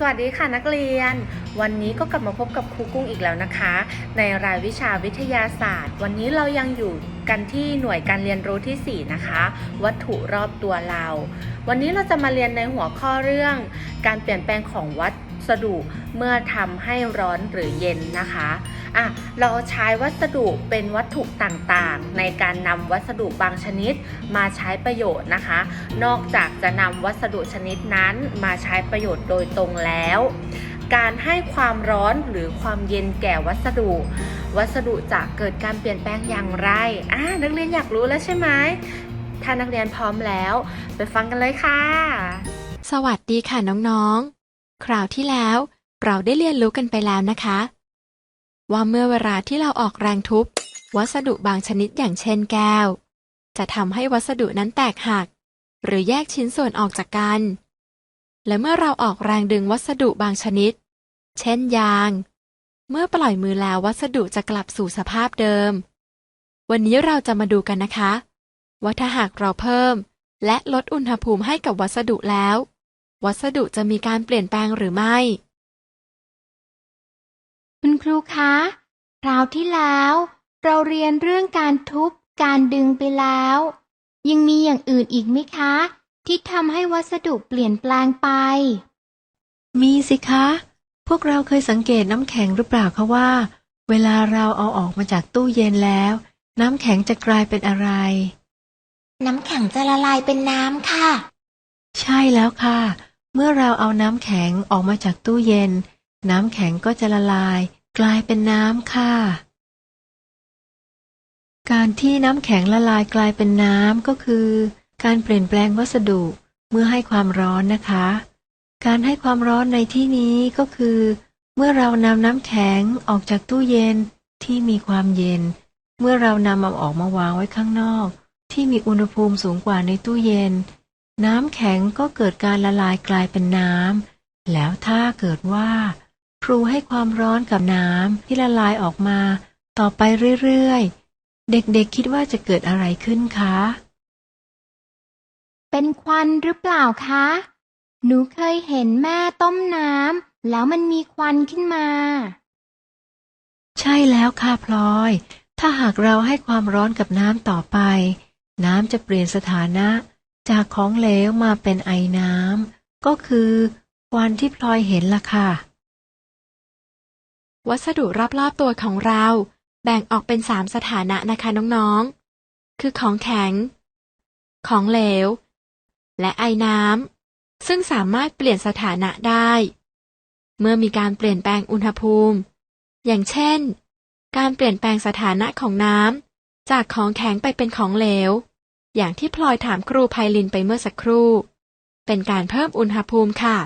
สวัสดีค่ะนักเรียน วันนี้ก็กลับมาพบกับครูกุ้งอีกแล้วนะคะ ในรายวิชาวิทยาศาสตร์ วันนี้เรายังอยู่กันที่หน่วยการเรียนรู้ทีสี่4 นะคะ วัตถุรอบตัวเรา วันนี้เราจะมาเรียนในหัวข้อเรื่อง การเปลี่ยนแปลงของวัตสดุเมื่อทำให้ร้อนหรือเย็นนะคะอะเราใช้วัสดุเป็นวัตถุต่างๆ ในการนำวัสดุบางชนิดมาใช้ประโยชน์นะคะ นอกจากจะนำวัสดุชนิดนั้นมาใช้ประโยชน์โดยตรงแล้ว การให้ความร้อนหรือความเย็นแก่วัสดุ วัสดุจะเกิดการเปลี่ยนแปลงอย่างไรอ่านักเรียนอยากรู้แล้วใช่ไหมถ้านักเรียนพร้อมแล้ว ไปฟังกันเลยค่ะ สวัสดีค่ะน้องๆ คราวที่แล้วเราได้เรียนรู้กันไปแล้วนะคะ ว่าเมื่อเวลาที่เราออกแรงทุบ วัสดุบางชนิดอย่างเช่นแก้ว จะทำให้วัสดุนั้นแตกหัก หรือแยกชิ้นส่วนออกจากกัน และเมื่อเราออกแรงดึงวัสดุบางชนิด เช่นยาง เมื่อปล่อยมือแล้ววัสดุจะกลับสู่สภาพเดิม วันนี้เราจะมาดูกันนะคะ ว่าถ้าหากเราเพิ่ม และลดอุณหภูมิให้กับวัสดุแล้ว วัสดุจะมีการเปลี่ยนแปลงหรือไม่ คุณครูคะ คราวที่แล้ว เราเรียนเรื่องการทุบการดึงไปแล้ว ยังมีอย่างอื่นอีกไหมคะ ที่ทำให้วัสดุเปลี่ยนแปลงไป มีสิคะ พวกเราเคยสังเกตน้ำแข็งหรือเปล่าคะว่า เวลาเราเอาออกมาจากตู้เย็นแล้ว น้ำแข็งจะกลายเป็นอะไร น้ำแข็งจะละลายเป็นน้ำค่ะ ใช่แล้วค่ะ เมื่อเราเอาน้ำแข็งออกมาจากตู้เย็น น้ำแข็งก็จะละลาย กลายเป็นน้ำค่ะ การที่น้ำแข็งละลายกลายเป็นน้ำก็คือ การเปลี่ยนแปลงวัสดุเมื่อให้ความร้อนนะคะ การให้ความร้อนในที่นี้ก็คือ เมื่อเรานำน้ำแข็งออกจากตู้เย็นที่มีความเย็น เมื่อเรานำมันออกมาวางไว้ข้างนอก ที่มีอุณหภูมิสูงกว่าในตู้เย็น น้ำแข็งก็เกิดการละลายกลายเป็นน้ำ แล้วถ้าเกิดว่าครูให้ความร้อนกับน้ำที่ละลายออกมา ต่อไปเรื่อยๆ เด็กๆคิดว่าจะเกิดอะไรขึ้นคะ เป็นควันหรือเปล่าคะ หนูเคยเห็นแม่ต้มน้ำแล้วมันมีควันขึ้นมา ใช่แล้วค่ะพลอย ถ้าหากเราให้ความร้อนกับน้ำต่อไป น้ำจะเปลี่ยนสถานะ จากของเหลวมาเป็นไอน้ำก็คือควันที่พลอยเห็นล่ะค่ะ วัสดุรอบๆตัวของเรา แบ่งออกเป็นสามสถานะนะคะน้องๆ คือของแข็ง ของเหลว และไอน้ำซึ่งสามารถเปลี่ยนสถานะได้ เมื่อมีการเปลี่ยนแปลงอุณหภูมิ อย่างเช่น การเปลี่ยนแปลงสถานะของน้ำจากของแข็งไปเป็นของเหลว อย่างที่พลอยถามครูไพลินไปเมื่อสักครู่ เป็นการเพิ่มอุณหภูมิค่ะ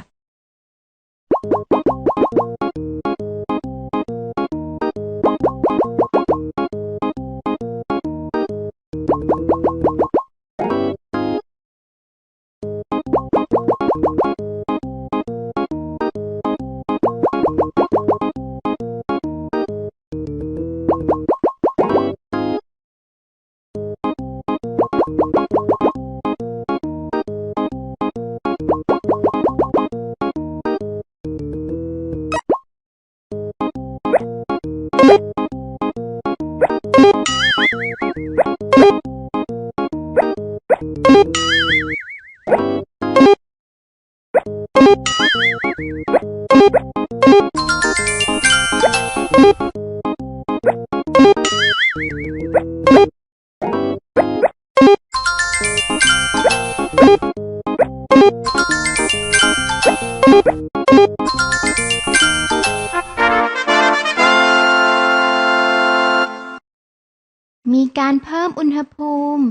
การเพิ่มอุณหภูมิ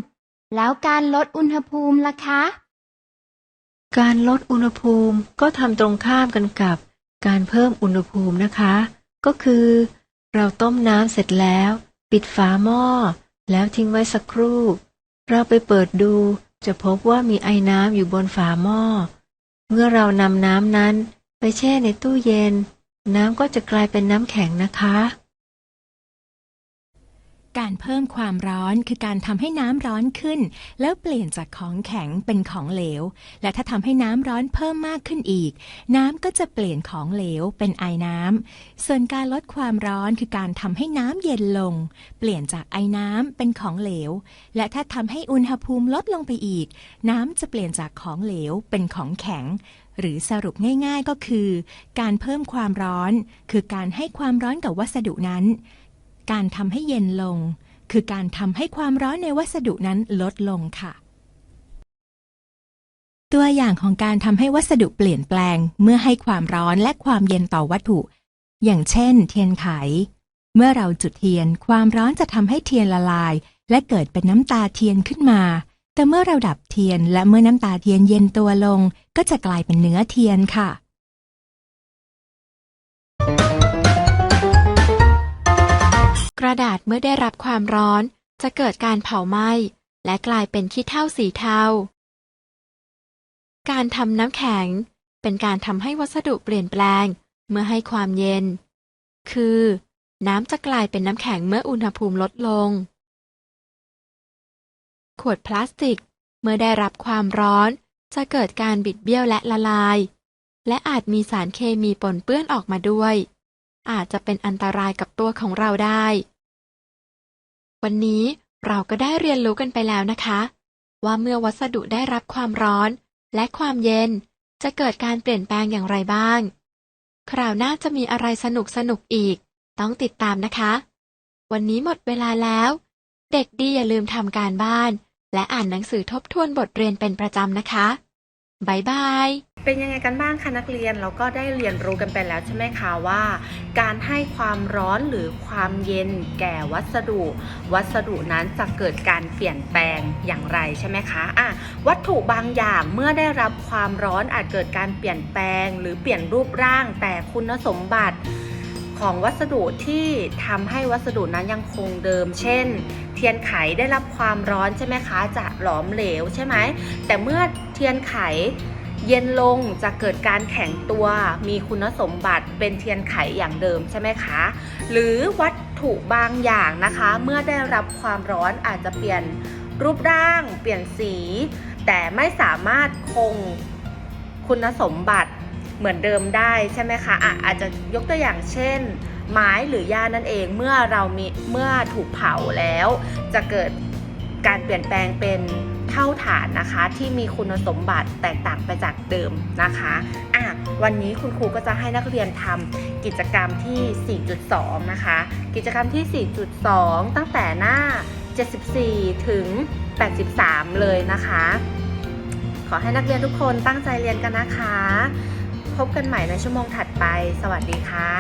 แล้วการลดอุณหภูมิล่ะคะ การลดอุณหภูมิก็ทำตรงข้ามกันกับ การเพิ่มอุณหภูมินะคะ ก็คือ เราต้มน้ำเสร็จแล้ว ปิดฝาหม้อ แล้วทิ้งไว้สักครู่ เราไปเปิดดูจะพบว่ามีไอ้น้ำอยู่บนฝาหม้อ เมื่อเรานำน้ำนั้นไปแช่ในตู้เย็น น้ำก็จะกลายเป็นน้ำแข็งนะคะ การเพิ่มความร้อนคือการทำให้น้ำร้อนขึ้น แล้วเปลี่ยนจากของแข็งเป็นของเหลว และถ้าทำให้น้ำร้อนเพิ่มมากขึ้นอีก น้ำก็จะเปลี่ยนของเหลวเป็นไอน้ำส่วนการลดความร้อนคือการทำให้น้ำเย็นลง เปลี่ยนจากไอน้ำเป็นของเหลว และถ้าทำให้อุณหภูมิลดลงไปอีก น้ำจะเปลี่ยนจากของเหลวเป็นของแข็งหรือสรุปง่ายๆก็คือ การเพิ่มความร้อน คือการให้ความร้อนกับวัสดุนั้น การทำให้เย็นลง คือการทำให้ความร้อนในวัสดุนั้นลดลงค่ะ ตัวอย่างของการทำให้วัสดุเปลี่ยนแปลง เมื่อให้ความร้อนและความเย็นต่อวัตถุ อย่างเช่น เทียนไข เมื่อเราจุดเทียน ความร้อนจะทำให้เทียนละลาย และเกิดเป็นน้ำตาเทียนขึ้นมา แต่เมื่อเราดับเทียน และเมื่อน้ำตาเทียนเย็นตัวลง ก็จะกลายเป็นเนื้อเทียนค่ะ กระดาษเมื่อได้รับความร้อนจะเกิดการเผาไหม้และกลายเป็นขี้เถ้าสีเทา การทำน้ำแข็ง เป็นการทำให้วัสดุเปลี่ยนแปลงเมื่อให้ความเย็น คือ น้ำจะกลายเป็นน้ำแข็งเมื่ออุณหภูมิลดลง ขวดพลาสติก เมื่อได้รับความร้อน จะเกิดการบิดเบี้ยวและละลาย และอาจมีสารเคมีปนเปื้อนออกมาด้วย อาจจะเป็นอันตรายกับตัวของเราได้ วันนี้เราก็ได้เรียนรู้กันไปแล้วนะคะ ว่าเมื่อวัสดุได้รับความร้อนและความเย็นจะเกิดการเปลี่ยนแปลงอย่างไรบ้าง คราวหน้าจะมีอะไรสนุกสนุกอีก ต้องติดตามนะคะ วันนี้หมดเวลาแล้ว เด็กดีอย่าลืมทำการบ้าน และอ่านหนังสือทบทวนบทเรียนเป็นประจำนะคะบายบาย เป็นยังไงกันบ้างคะนักเรียนเราก็ได้เรียนรู้กันไปแล้วใช่ไหมคะว่า การให้ความร้อนหรือความเย็นแก่วัสดุ วัสดุนั้นจะเกิดการเปลี่ยนแปลงอย่างไรใช่ไหมคะอะวัตถุบางอย่างเมื่อได้รับความร้อนอาจเกิดการเปลี่ยนแปลง หรือเปลี่ยนรูปร่าง แต่คุณสมบัติของวัสดุที่ทำให้วัสดุนั้นยังคงเดิม เช่น เทียนไขได้รับความร้อนใช่ไหมคะ จะหลอมเหลวใช่ไหมแต่เมื่อเทียนไข เย็นลงจะเกิดการแข็งตัว มีคุณสมบัติเป็นเทียนไขอย่างเดิมใช่ไหมคะ หรือวัตถุบางอย่างนะคะ เมื่อได้รับความร้อนอาจจะเปลี่ยนรูปร่าง เปลี่ยนสี แต่ไม่สามารถคงคุณสมบัติเหมือนเดิมได้ใช่ไหมคะอะอาจจะยกตัวอย่างเช่น ไม้หรือหญ้านั่นเองเมื่อเรามีเมื่อถูกเผาแล้ว จะเกิดการเปลี่ยนแปลงเป็น เท่าฐานนะคะที่มีคุณสมบัติแตกต่างไปจากเดิมนะคะอะวันนี้คุณครูก็จะให้นักเรียนทำกิจกรรมที่ 4.2 นะคะ กิจกรรมที่ 4.2 ตั้งแต่หน้า 74 ถึง 83 เลยนะคะ ขอให้นักเรียนทุกคนตั้งใจเรียนกันนะคะ พบกันใหม่ในชั่วโมงถัดไป สวัสดีค่ะ